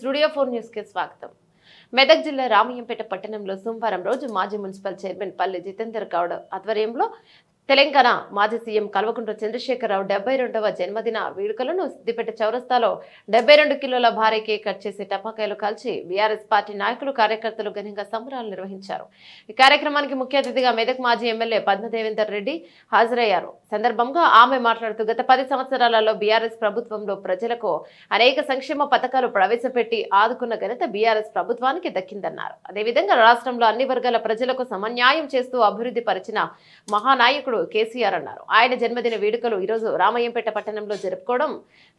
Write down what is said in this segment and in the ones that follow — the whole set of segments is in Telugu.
స్టూడియో ఫోర్ న్యూస్కి స్వాగతం. మెదక్ జిల్లా రామయ్యంపేట పట్టణంలో సోమవారం రోజు మాజీ మున్సిపల్ చైర్మన్ పల్లె జితేందర్ గౌడ్ ఆధ్వర్యంలో తెలంగాణ మాజీ సీఎం కల్వకుంట్ల చంద్రశేఖరరావు డెబ్బై రెండవ జన్మదిన వేడుకలను సిద్దిపేట చౌరస్తాలో డెబ్బై రెండు కిలోల భారీ కేక్ కట్ చేసి టపాకాయలు కాల్చి బీఆర్ఎస్ పార్టీ నాయకులు కార్యకర్తలు ఘనంగా సంబరాలు నిర్వహించారు. ఈ కార్యక్రమానికి ముఖ్య అతిథిగా మెదక్ మాజీ ఎమ్మెల్యే పద్మదేవేందర్ రెడ్డి హాజరయ్యారు. సందర్భంగా ఆమె మాట్లాడుతూ గత పది సంవత్సరాలలో బీఆర్ఎస్ ప్రభుత్వంలో ప్రజలకు అనేక సంక్షేమ పథకాలు ప్రవేశపెట్టి ఆదుకున్న ఘనత బీఆర్ఎస్ ప్రభుత్వానికి దక్కిందన్నారు. అదేవిధంగా రాష్ట్రంలో అన్ని వర్గాల ప్రజలకు సమన్యాయం చేస్తూ అభివృద్ధి పరిచిన మహానాయకుడు కేసీఆర్ అన్నారు. ఆయన జన్మదిన వేడుకలు ఈరోజు రామయ్యంపేట పట్టణంలో జరుపుకోవడం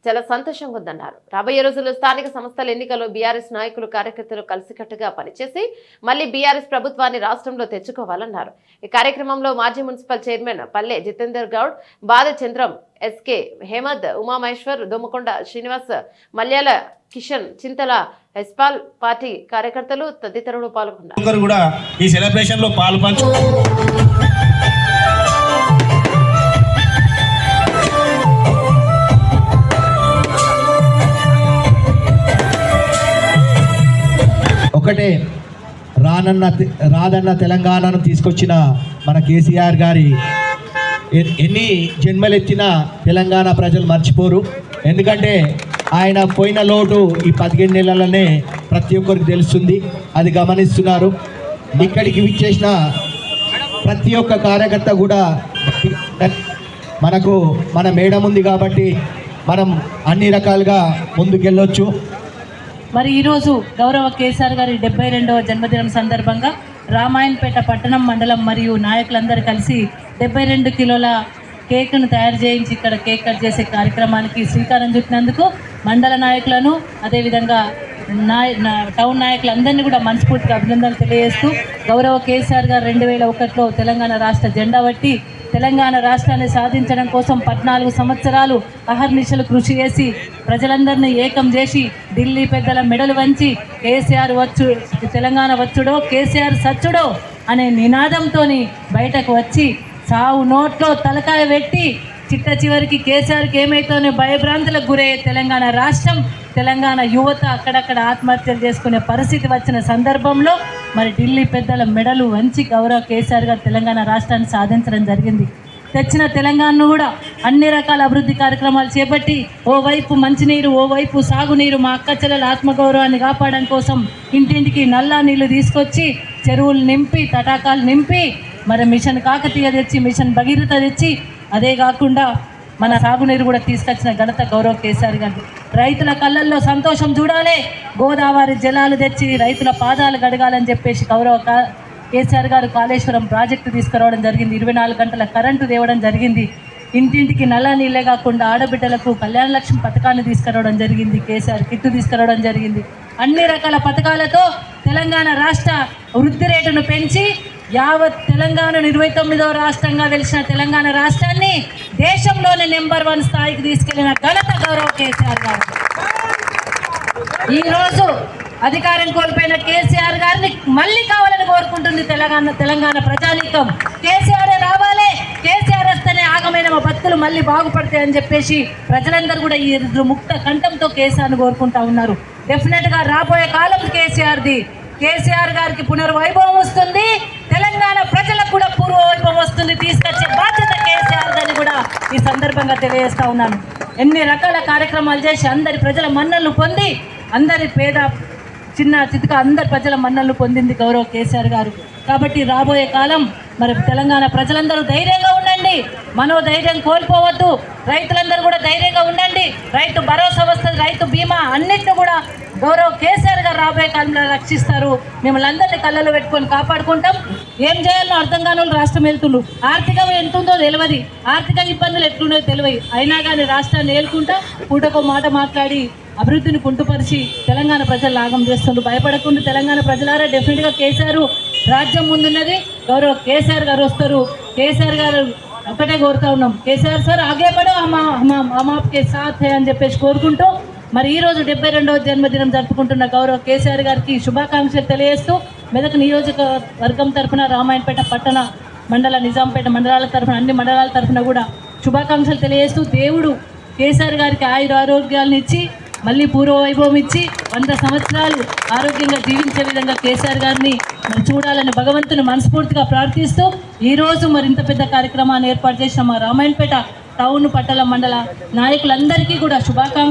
చాలా సంతోషంగా ఉందన్నారు. రాబోయే రోజుల్లో స్థానిక సంస్థల ఎన్నికల్లో బీఆర్ఎస్ నాయకులు కార్యకర్తలు కలిసికట్టుగా పనిచేసి మళ్ళీ బీఆర్ఎస్ ప్రభుత్వాన్ని రాష్ట్రంలో తెచ్చుకోవాలన్నారు. ఈ కార్యక్రమంలో మాజీ మున్సిపల్ చైర్మన్ పల్లె జితేందర్ గౌడ్ బాధచంద్రం ఎస్కే హేమద్ ఉమామహేశ్వర్ దోమకొండ శ్రీనివాస్ మల్యాల కిషన్ చింతల ఎస్పాల్ పార్టీ కార్యకర్తలు తదితరులు పాల్గొన్నారు. ఒక్కరు కూడా ఈ సెలబ్రేషన్లో పాలు పంచు ఒకటే రానన్న రాదన్న తెలంగాణను తీసుకొచ్చిన మన కేసీఆర్ గారి ఎన్ని జన్మలెత్తినా తెలంగాణ ప్రజలు మర్చిపోరు. ఎందుకంటే ఆయన పోయిన లోటు ఈ పదిహేను నెలలనే ప్రతి ఒక్కరికి తెలుస్తుంది. అది గమనిస్తున్నారు. ఇక్కడికి విచ్చేసిన ప్రతి ఒక్క కార్యకర్త కూడా మనకు మన మేడం ఉంది కాబట్టి మనం అన్ని రకాలుగా ముందుకెళ్ళొచ్చు. మరి ఈరోజు గౌరవ కేసీఆర్ గారి డెబ్బై రెండవ జన్మదినం సందర్భంగా రామాయణపేట పట్టణం మండలం మరియు నాయకులందరూ కలిసి డెబ్బై రెండు కిలోల కేక్ను తయారు చేయించి ఇక్కడ కేక్ కట్ చేసే కార్యక్రమానికి శ్రీకారం చుట్టినందుకు మండల నాయకులను అదేవిధంగా నాయ టౌన్ నాయకులందరినీ కూడా మనస్ఫూర్తిగా అభినందనలు తెలియజేస్తూ గౌరవ కేసీఆర్ గారు రెండు వేల ఒకటిలో తెలంగాణ రాష్ట్ర జెండా బట్టి తెలంగాణ రాష్ట్రాన్ని సాధించడం కోసం పద్నాలుగు సంవత్సరాలు అహర్నిశలు కృషి చేసి ప్రజలందరినీ ఏకం చేసి ఢిల్లీ పెద్దల మెడలు వంచి కేసీఆర్ వచ్చు తెలంగాణ వచ్చుడో కేసీఆర్ సచ్చుడో అనే నినాదంతో బయటకు వచ్చి చావు నోట్లో తలకాయ పెట్టి చిట్ట చివరికి కేసీఆర్కి ఏమైతుందో భయభ్రాంతులకు గురయ్యే తెలంగాణ రాష్ట్రం తెలంగాణ యువత అక్కడక్కడ ఆత్మహత్యలు చేసుకునే పరిస్థితి వచ్చిన సందర్భంలో మరి ఢిల్లీ పెద్దల మెడలు వంచి గౌరవ కేసీఆర్ గారు తెలంగాణ రాష్ట్రాన్ని సాధించడం జరిగింది. తెచ్చిన తెలంగాణను కూడా అన్ని రకాల అభివృద్ధి కార్యక్రమాలు చేపట్టి ఓవైపు మంచినీరు ఓవైపు సాగునీరు మా అక్క చెల్లెల ఆత్మగౌరవాన్ని కాపాడడం కోసం ఇంటింటికి నల్లా నీళ్ళు తీసుకొచ్చి చెరువులు నింపి తటాకాలు నింపి మరి మిషన్ కాకతీయ తెచ్చి మిషన్ భగీరథ తెచ్చి అదే కాకుండా మన సాగునీరు కూడా తీసుకొచ్చిన ఘనత గౌరవ్ కేసీఆర్ గారు రైతుల కళ్ళల్లో సంతోషం చూడాలి. గోదావరి జలాలు తెచ్చి రైతుల పాదాలు గడగాలని చెప్పేసి గౌరవ కేసీఆర్ గారు కాళేశ్వరం ప్రాజెక్టు తీసుకురావడం జరిగింది. ఇరవై నాలుగు గంటల కరెంటు తేవడం జరిగింది. ఇంటింటికి నల్ల నీళ్ళే కాకుండా ఆడబిడ్డలకు కళ్యాణ లక్ష్మి పథకాన్ని తీసుకురావడం జరిగింది. కేసీఆర్ కిట్టు తీసుకురావడం జరిగింది. అన్ని రకాల పథకాలతో తెలంగాణ రాష్ట్ర వృద్ధి రేటును పెంచి యావత్ తెలంగాణ ఇరవై తొమ్మిదవ రాష్ట్రంగా వెలిసిన తెలంగాణ రాష్ట్రాన్ని దేశంలోనే నెంబర్ వన్ స్థాయికి తీసుకెళ్ళిన ఘనత గౌరవ కేసీఆర్ గారు. ఈరోజు అధికారం కోల్పోయిన కేసీఆర్ గారిని మళ్ళీ కావాలని కోరుకుంటుంది తెలంగాణ తెలంగాణ ప్రజానీకం. కేసీఆర్ రావాలి కేసీఆర్ వస్తేనే ఆగమైన మా భక్తులు మళ్ళీ బాగుపడతాయి అని చెప్పేసి ప్రజలందరూ కూడా ఈ ముక్త కంఠంతో కేసీఆర్ని కోరుకుంటా ఉన్నారు. డెఫినెట్గా రాబోయే కాలం కేసీఆర్ది. కేసీఆర్ గారికి పునర్వైభవం వస్తుంది. తెలంగాణ ప్రజలకు కూడా పూర్వవైభవం వస్తుంది. తీసుకొచ్చే బాధ్యత కేసీఆర్ అని కూడా ఈ సందర్భంగా తెలియజేస్తా ఉన్నాను. ఎన్ని రకాల కార్యక్రమాలు చేసి అందరి ప్రజల మన్నలు పొంది అందరి పేద చిన్న చితక అందరి ప్రజల మన్నలు పొందింది గౌరవ్ కేసీఆర్ గారు. కాబట్టి రాబోయే కాలం మరి తెలంగాణ ప్రజలందరూ ధైర్యంగా ఉండండి. మనోధైర్యం కోల్పోవద్దు. రైతులందరూ కూడా ధైర్యంగా ఉండండి. రైతు భరోసా వస్తుంది రైతు బీమా అన్నిటిని కూడా గౌరవ కేసీఆర్ గారు రాబోయే కాలంలో రక్షిస్తారు. మిమ్మల్ని అందరినీ కళ్ళలో పెట్టుకొని కాపాడుకుంటాం. ఏం చేయాలో అర్థం కాని రాష్ట్రం వెళ్తుండ్రు. ఆర్థికం ఎంత ఉందో తెలియదు ఆర్థిక ఇబ్బందులు ఎట్లుండో తెలియదు అయినా కానీ రాష్ట్రాన్ని ఏలుకుంటా పూటకో మాట మాట్లాడి అభివృద్ధిని కుంటుపరిచి తెలంగాణ ప్రజలు లాగం చేస్తుండ్రు. భయపడకుండా తెలంగాణ ప్రజలారా డెఫినెట్గా కేసీఆర్ రాజ్యం ముందున్నది. గౌరవ కేసీఆర్ గారు వస్తారు. కేసీఆర్ గారు ఒకటే కోరుతా ఉన్నాం. కేసీఆర్ సార్ ఆగే పడో హమా హమా హమ్ సాత్ అని చెప్పేసి కోరుకుంటూ మరి ఈరోజు డెబ్బై రెండవ జన్మదినం జరుపుకుంటున్న గౌరవ కేసీఆర్ గారికి శుభాకాంక్షలు తెలియజేస్తూ మెదక్ నియోజకవర్గం తరఫున రామాయణపేట పట్టణ మండల నిజాంపేట మండలాల తరఫున అన్ని మండలాల తరఫున కూడా శుభాకాంక్షలు తెలియజేస్తూ దేవుడు కేసీఆర్ గారికి ఆయుర ఆరోగ్యాలను ఇచ్చి మళ్ళీ పూర్వ వైభవం ఇచ్చి వంద సంవత్సరాలు ఆరోగ్యంగా జీవించే విధంగా కేసీఆర్ గారిని మరి చూడాలని భగవంతుని మనస్ఫూర్తిగా ప్రార్థిస్తూ ఈరోజు మరి ఇంత పెద్ద కార్యక్రమాన్ని ఏర్పాటు చేసిన మా రామాయణపేట టౌన్ పట్టణ మండల నాయకులందరికీ కూడా శుభాకాంక్ష